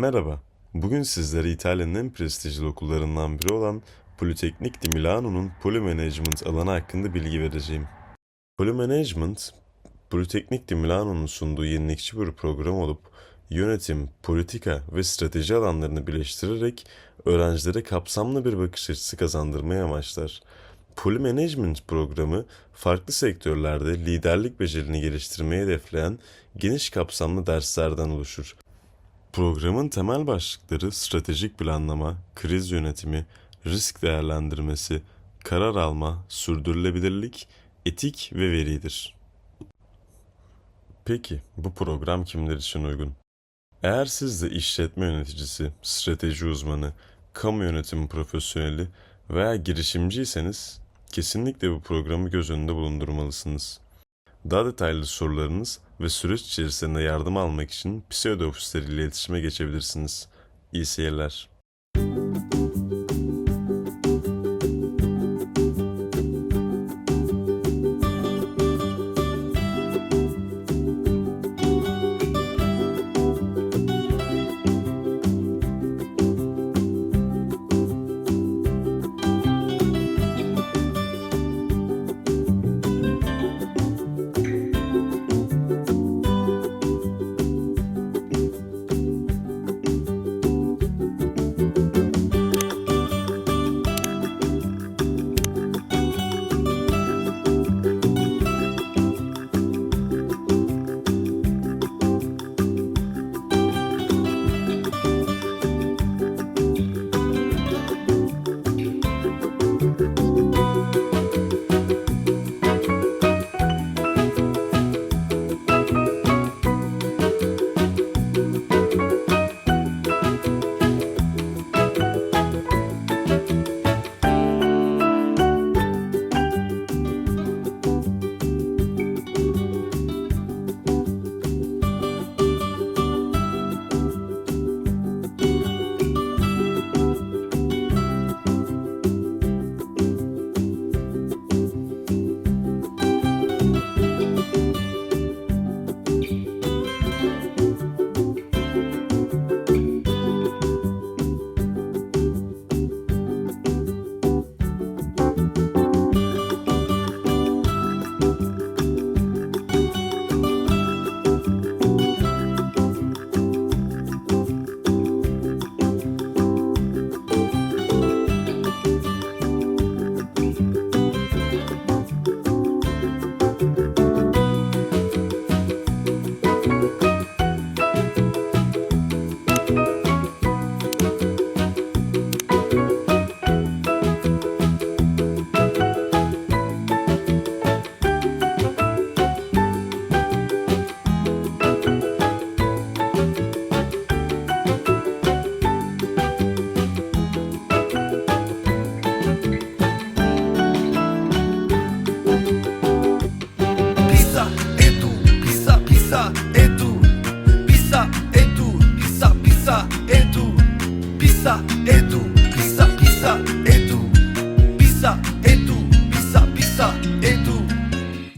Merhaba. Bugün sizlere İtalya'nın en prestijli okullarından biri olan Politeknik di Milano'nun Poli Management alanı hakkında bilgi vereceğim. Poli Management, Politeknik di Milano'nun sunduğu yenilikçi bir program olup yönetim, politika ve strateji alanlarını birleştirerek öğrencilere kapsamlı bir bakış açısı kazandırmayı amaçlar. Poli Management programı farklı sektörlerde liderlik becerini geliştirmeyi hedefleyen geniş kapsamlı derslerden oluşur. Programın temel başlıkları stratejik planlama, kriz yönetimi, risk değerlendirmesi, karar alma, sürdürülebilirlik, etik ve veridir. Peki bu program kimler için uygun? Eğer siz de işletme yöneticisi, strateji uzmanı, kamu yönetimi profesyoneli veya girişimciyseniz kesinlikle bu programı göz önünde bulundurmalısınız. Daha detaylı sorularınız ve süreç içerisinde yardım almak için pseudo ofisleriyle iletişime geçebilirsiniz. İyi seyirler. 에두 비싸 비싸 에두